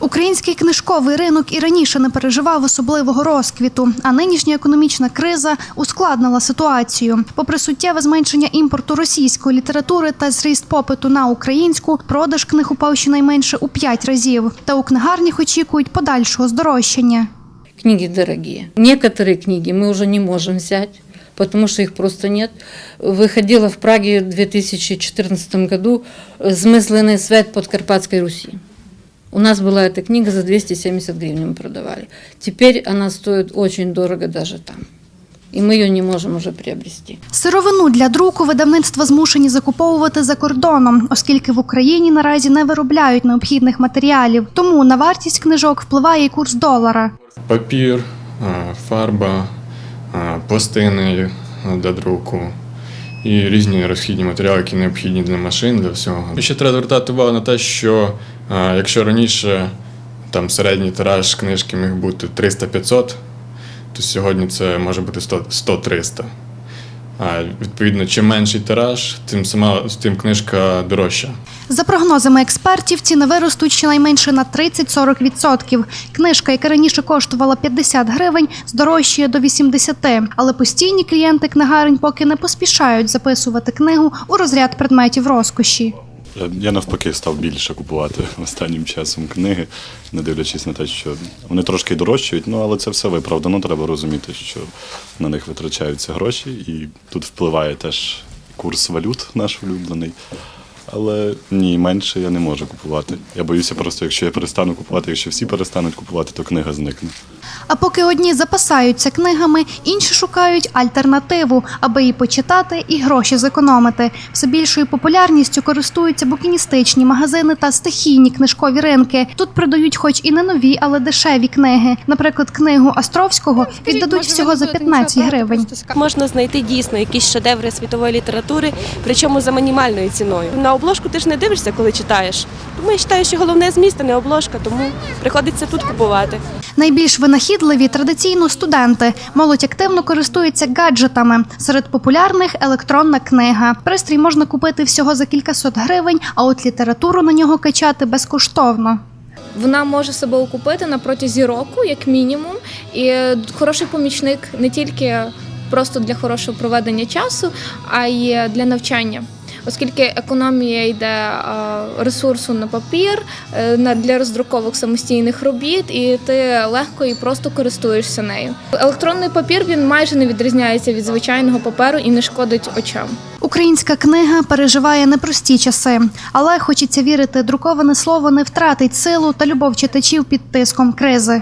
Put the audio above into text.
Український книжковий ринок і раніше не переживав особливого розквіту, а нинішня економічна криза ускладнила ситуацію. Попри суттєве зменшення імпорту російської літератури та зріст попиту на українську, продаж книг упав щонайменше у п'ять разів. Та у книгарнях очікують подальшого здорожчання. Книги дорогие. Некоторые книги мы уже не можем взять, потому что их просто нет. Выходила в Праге в 2014 году «Змысленный свет Подкарпатской Руси». У нас была эта книга за 270 гривен мы продавали. Теперь она стоит очень дорого даже там. И мы ее не можем уже приобрести. Сировину для друку видавництва змушені закуповувати за кордоном, оскільки в Україні наразі не виробляють необхідних матеріалів. Тому на вартість книжок впливає і курс долара. папір, а, фарба, а, пластини для друку і різні розхідні матеріали, які необхідні для машин, для всього. І ще треба звертати увагу на те, що а, якщо раніше там середній тираж книжки міг бути 300-500, то сьогодні це може бути 100 100-300. А відповідно, чим менший тираж, тим сама тим книжка дорожча. За прогнозами експертів, ціни виростуть щонайменше на 30-40%. Книжка, яка раніше коштувала 50 гривень, здорожчає до 80. Але постійні клієнти книгарень поки не поспішають записувати книгу у розряд предметів розкоші. Я навпаки став більше купувати останнім часом книги, не дивлячись на те, що вони трошки дорожчають, ну але це все виправдано. Треба розуміти, що на них витрачаються гроші, і тут впливає теж курс валют наш улюблений. Але ні, менше я не можу купувати. Я боюся просто, якщо я перестану купувати, якщо всі перестануть купувати, то книга зникне. А поки одні запасаються книгами, інші шукають альтернативу, аби її почитати і гроші зекономити. Все більшою популярністю користуються букіністичні магазини та стихійні книжкові ринки. Тут продають, хоч і не нові, але дешеві книги. Наприклад, книгу Островського віддадуть всього за 15 гривень. Можна знайти дійсно якісь шедеври світової літератури, причому за мінімальною ціною. На обложку ти ж не дивишся, коли читаєш. Тому я вважаю, що головне зміст, а не обложка, тому приходиться тут купувати. Найбільш винахідливі традиційно студенти. Молодь активно користується гаджетами. Серед популярних електронна книга. Пристрій можна купити всього за кількасот гривень, а от літературу на нього качати безкоштовно. Вона може себе окупити на протязі року, як мінімум, і е, хороший помічник не тільки просто для хорошого проведення часу, а й для навчання. Оскільки економія йде ресурсу на папір е, для роздруковок самостійних робіт, і ти легко і просто користуєшся нею. Електронний папір він майже не відрізняється від звичайного паперу і не шкодить очам. Українська книга переживає непрості часи, але хочеться вірити, друковане слово не втратить силу та любов читачів під тиском кризи.